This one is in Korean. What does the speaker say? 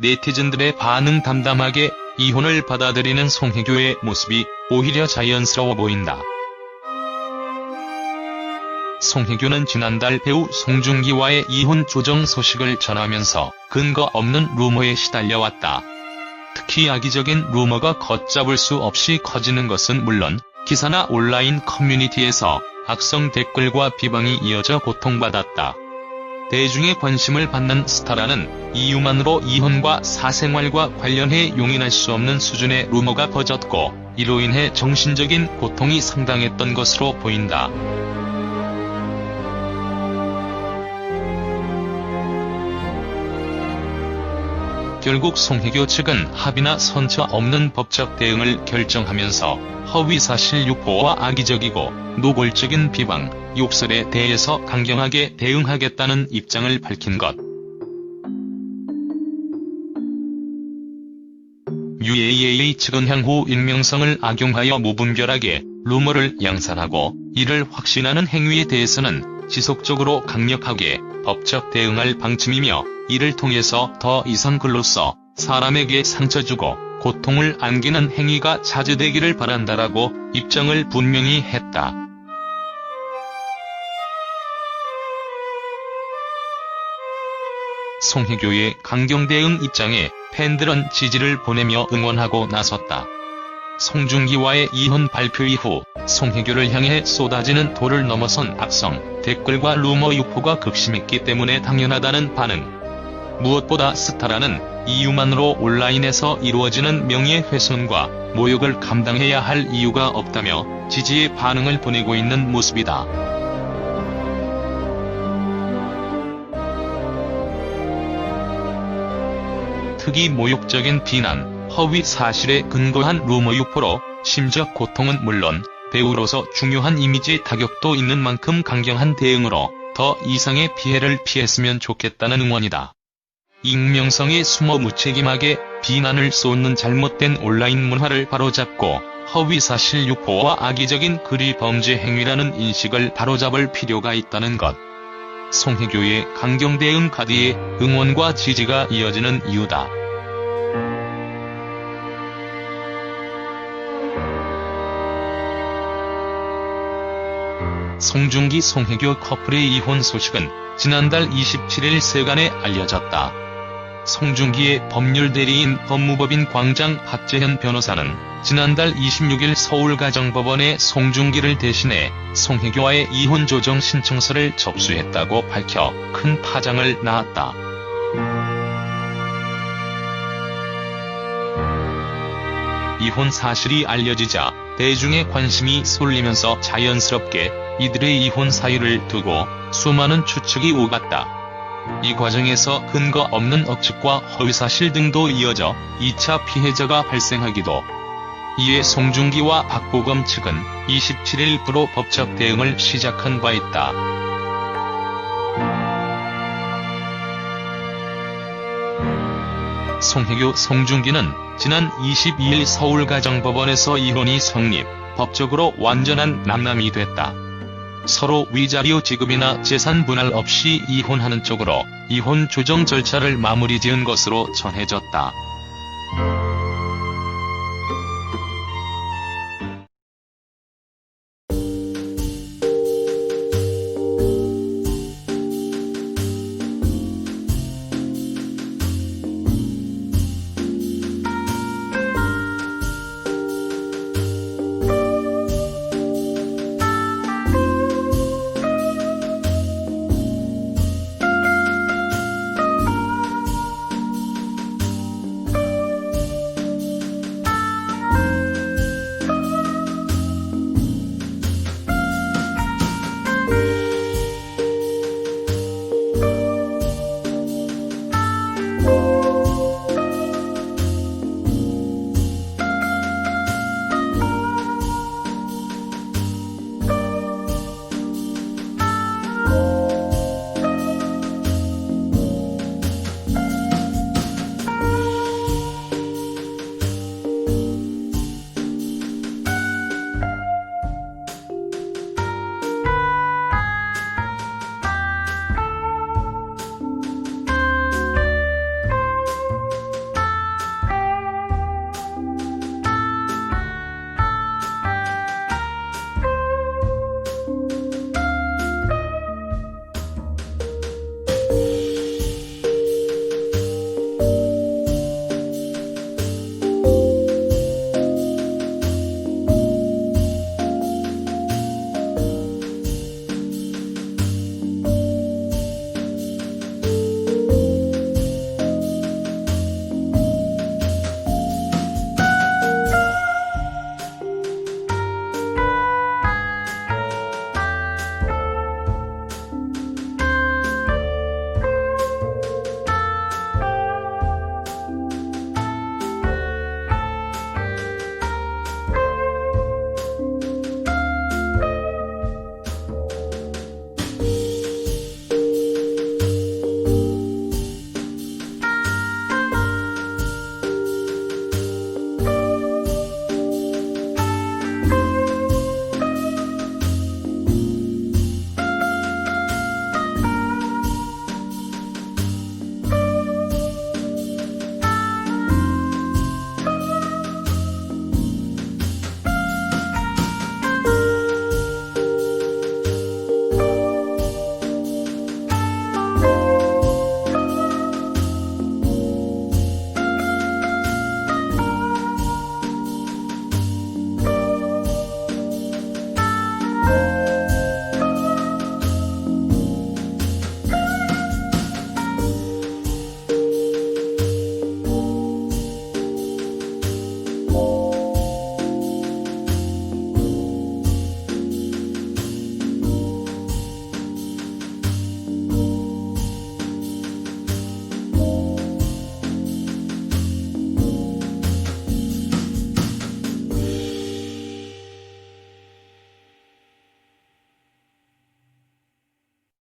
네티즌들의 반응 담담하게 이혼을 받아들이는 송혜교의 모습이 오히려 자연스러워 보인다. 송혜교는 지난달 배우 송중기와의 이혼 조정 소식을 전하면서 근거 없는 루머에 시달려왔다. 특히 악의적인 루머가 걷잡을 수 없이 커지는 것은 물론 기사나 온라인 커뮤니티에서 악성 댓글과 비방이 이어져 고통받았다. 대중의 관심을 받는 스타라는 이유만으로 이혼과 사생활과 관련해 용인할 수 없는 수준의 루머가 퍼졌고 이로 인해 정신적인 고통이 상당했던 것으로 보인다. 결국 송혜교 측은 합의나 선처 없는 법적 대응을 결정하면서 허위사실 유포와 악의적이고 노골적인 비방, 욕설에 대해서 강경하게 대응하겠다는 입장을 밝힌 것. UAA 측은 향후 익명성을 악용하여 무분별하게 루머를 양산하고 이를 확신하는 행위에 대해서는 지속적으로 강력하게 법적 대응할 방침이며 이를 통해서 더 이상 글로써 사람에게 상처 주고 고통을 안기는 행위가 자제되기를 바란다라고 입장을 분명히 했다. 송혜교의 강경 대응 입장에 팬들은 지지를 보내며 응원하고 나섰다. 송중기와의 이혼 발표 이후 송혜교를 향해 쏟아지는 돌을 넘어선 악성, 댓글과 루머 유포가 극심했기 때문에 당연하다는 반응. 무엇보다 스타라는 이유만으로 온라인에서 이루어지는 명예훼손과 모욕을 감당해야 할 이유가 없다며 지지의 반응을 보내고 있는 모습이다. 특히 모욕적인 비난, 허위 사실에 근거한 루머 유포로 심적 고통은 물론 배우로서 중요한 이미지 타격도 있는 만큼 강경한 대응으로 더 이상의 피해를 피했으면 좋겠다는 응원이다. 익명성에 숨어 무책임하게 비난을 쏟는 잘못된 온라인 문화를 바로잡고 허위사실 유포와 악의적인 글이 범죄 행위라는 인식을 바로잡을 필요가 있다는 것. 송혜교의 강경 대응 카드에 응원과 지지가 이어지는 이유다. 송중기 송혜교 커플의 이혼 소식은 지난달 27일 세간에 알려졌다. 송중기의 법률 대리인 법무법인 광장 박재현 변호사는 지난달 26일 서울가정법원에 송중기를 대신해 송혜교와의 이혼 조정 신청서를 접수했다고 밝혀 큰 파장을 낳았다. 이혼 사실이 알려지자 대중의 관심이 쏠리면서 자연스럽게 이들의 이혼 사유를 두고 수많은 추측이 오갔다. 이 과정에서 근거 없는 억측과 허위사실 등도 이어져 2차 피해자가 발생하기도. 이에 송중기와 박보검 측은 27일 부로 법적 대응을 시작한 바 있다. 송혜교 송중기는 지난 22일 서울가정법원에서 이혼이 성립, 법적으로 완전한 남남이 됐다. 서로 위자료 지급이나 재산 분할 없이 이혼하는 쪽으로 이혼 조정 절차를 마무리 지은 것으로 전해졌다.